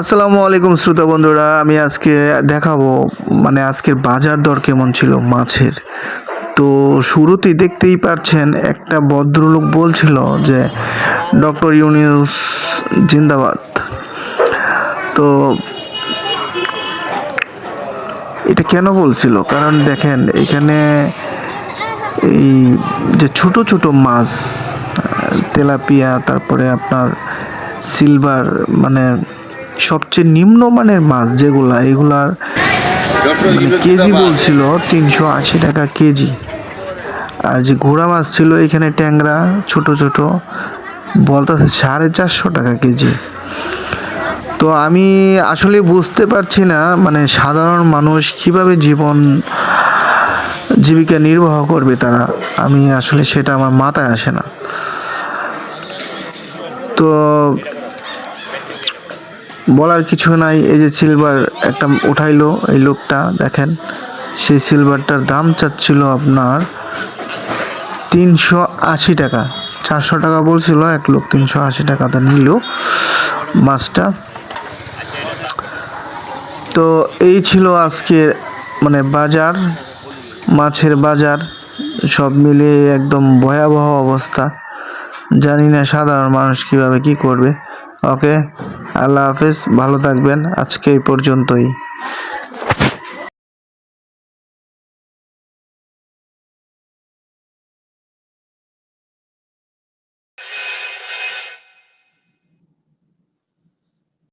আসসালামু আলাইকুম শ্রোতা বন্ধুরা, আমি আজকে দেখাবো মানে আজকের বাজার দর কেমন ছিল মাছের। তো শুরুতেই দেখতেই পাচ্ছেন একটা ভদ্রলোক বলছিল যে, ডক্টর ইউনিউস জিন্দাবাদ। তো এটা কেন বলছিল? কারণ দেখেন, এখানে এই যে ছোট ছোট মাছ তেলাপিয়া তারপরে আপনার সিলভার মানে সবচেয়ে নিম্নমানের মাছ যেগুলা এগুলার মানে কেজি বলছিল তিনশো আশি টাকা কেজি। আর যে ঘোড়া মাছ ছিল এখানে ট্যাংরা ছোট ছোট বলতেছে সাড়ে চারশো টাকা কেজি। তো আমি আসলে বুঝতে পারছি না মানে সাধারণ মানুষ কীভাবে জীবন জীবিকা নির্বাহ করবে তারা? আমি আসলে সেটা আমার মাথায় আসে না। তো বলার কিছু নাই, এই যে সিলভার একটা উঠাইলো এই লোকটা, দেখেন, সেই সিলভারটার দাম চাচ্ছিল আপনার তিনশো আশি টাকা, চারশো টাকা বলছিল, এক লোক তিনশো আশি টাকাতে নিল মাছটা। তো এই ছিল আজকের মানে বাজার, মাছের বাজার, সব মিলিয়ে একদম ভয়াবহ অবস্থা। জানি না সাধারণ মানুষ কীভাবে কি করবে। ওকে, আল্লাহ হাফিজ, ভালো থাকবেন। আজকে এই পর্যন্তই।